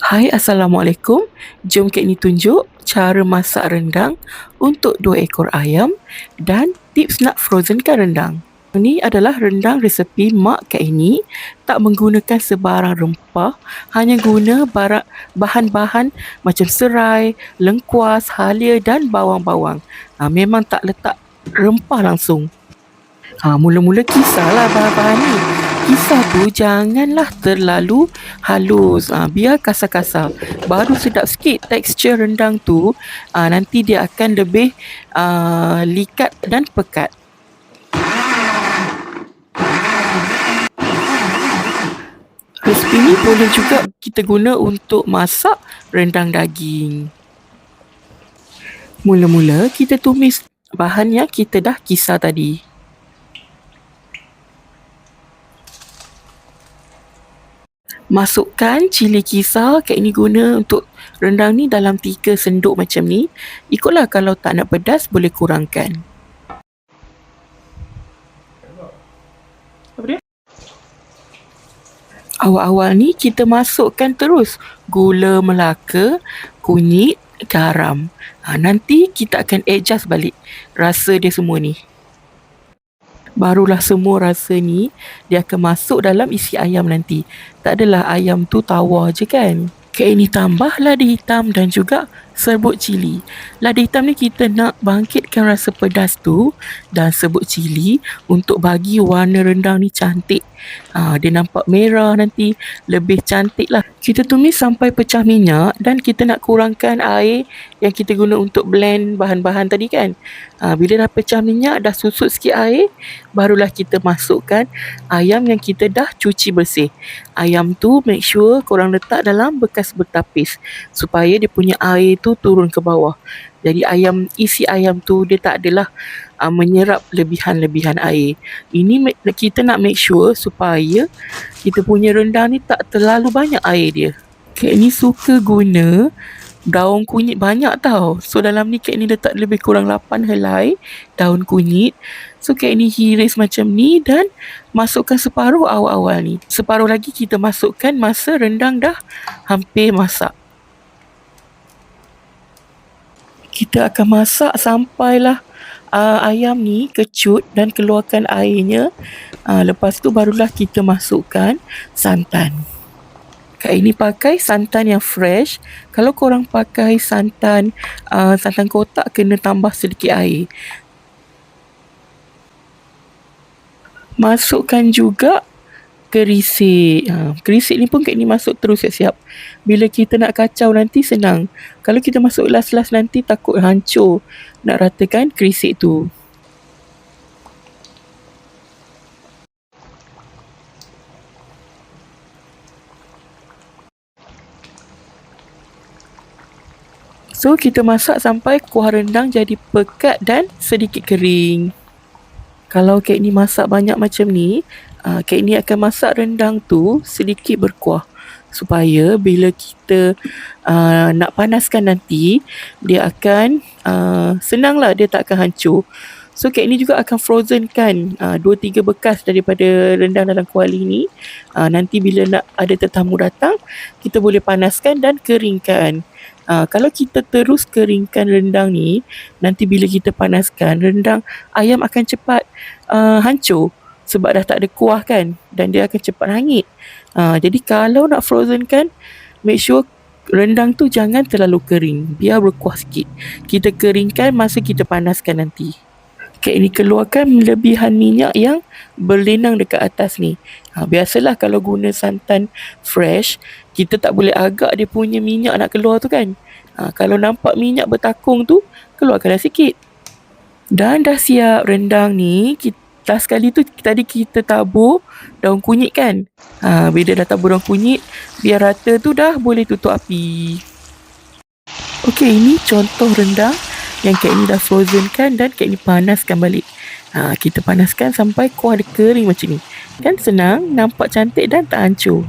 Hai Assalamualaikum Jom Kak Ni tunjuk cara masak rendang untuk dua ekor ayam dan tips nak frozenkan rendang. Ini adalah rendang resepi mak Kak Ini tak menggunakan sebarang rempah hanya guna barak bahan-bahan macam serai, lengkuas, halia dan bawang-bawang. Ha, memang tak letak rempah langsung. Ha, mula-mula kisahlah bahan-bahan ni kisah tu janganlah terlalu halus. Ha, biar kasar-kasar. Baru sedap sikit tekstur rendang tu. Ha, nanti dia akan lebih uh, likat dan pekat. Resipi ni boleh juga kita guna untuk masak rendang daging. Mula-mula kita tumis bahan yang kita dah kisar tadi. Masukkan cili kisar. Kak ini guna untuk rendang ni dalam tiga senduk macam ni. Ikutlah kalau tak nak pedas boleh kurangkan. Awal-awal ni kita masukkan terus gula melaka, kunyit, garam. Ha, nanti kita akan adjust balik rasa dia semua ni barulah semua rasa ni dia akan masuk dalam isi ayam nanti. Tak adalah ayam tu tawar je kan. Kayak ini tambah lada hitam dan juga serbuk cili. Lada hitam ni kita nak bangkitkan rasa pedas tu dan serbuk cili untuk bagi warna rendang ni cantik. Ha, dia nampak merah nanti lebih cantik lah. Kita tumis sampai pecah minyak dan kita nak kurangkan air yang kita guna untuk blend bahan-bahan tadi kan. Ha, bila dah pecah minyak, dah susut sikit air, barulah kita masukkan ayam yang kita dah cuci bersih. Ayam tu make sure korang letak dalam bekas bertapis supaya dia punya air tu turun ke bawah. Jadi ayam isi ayam tu dia tak adalah uh, menyerap lebihan-lebihan air. Ini kita nak make sure supaya kita punya rendang ni tak terlalu banyak air dia. Kek ni suka guna daun kunyit banyak tau. So dalam ni kek ni letak lebih kurang 8 helai daun kunyit. So kek ni hiris macam ni dan masukkan separuh awal-awal ni. Separuh lagi kita masukkan masa rendang dah hampir masak. Kita akan masak sampailah uh, ayam ni kecut dan keluarkan airnya. Uh, lepas tu barulah kita masukkan santan. Kak ini pakai santan yang fresh. Kalau korang pakai santan uh, santan kotak kena tambah sedikit air. Masukkan juga kerisik. Ha, kerisik ni pun kat ni masuk terus siap-siap. Bila kita nak kacau nanti senang. Kalau kita masuk last-last nanti takut hancur nak ratakan kerisik tu. So kita masak sampai kuah rendang jadi pekat dan sedikit kering. Kalau kek ni masak banyak macam ni, uh, kek ni akan masak rendang tu sedikit berkuah. Supaya bila kita uh, nak panaskan nanti, dia akan uh, senanglah dia tak akan hancur. So kek ni juga akan frozen kan uh, dua tiga bekas daripada rendang dalam kuali ni. Uh, nanti bila nak ada tetamu datang, kita boleh panaskan dan keringkan. Uh, kalau kita terus keringkan rendang ni, nanti bila kita panaskan, rendang ayam akan cepat uh, hancur sebab dah tak ada kuah kan dan dia akan cepat hangit. Uh, jadi kalau nak frozen kan, make sure rendang tu jangan terlalu kering, biar berkuah sikit. Kita keringkan masa kita panaskan nanti. Kek ini keluarkan lebihan minyak yang berlinang dekat atas ni. Ha, biasalah kalau guna santan fresh, kita tak boleh agak dia punya minyak nak keluar tu kan. Ha, kalau nampak minyak bertakung tu, keluarkanlah sikit. Dan dah siap rendang ni, kita, last sekali tu tadi kita tabur daun kunyit kan. Ha, bila dah tabur daun kunyit, biar rata tu dah boleh tutup api. Okey, ini contoh rendang yang kek ni dah frozen kan dan kek ni panaskan balik. Ha, kita panaskan sampai kuah dia kering macam ni. Kan senang, nampak cantik dan tak hancur.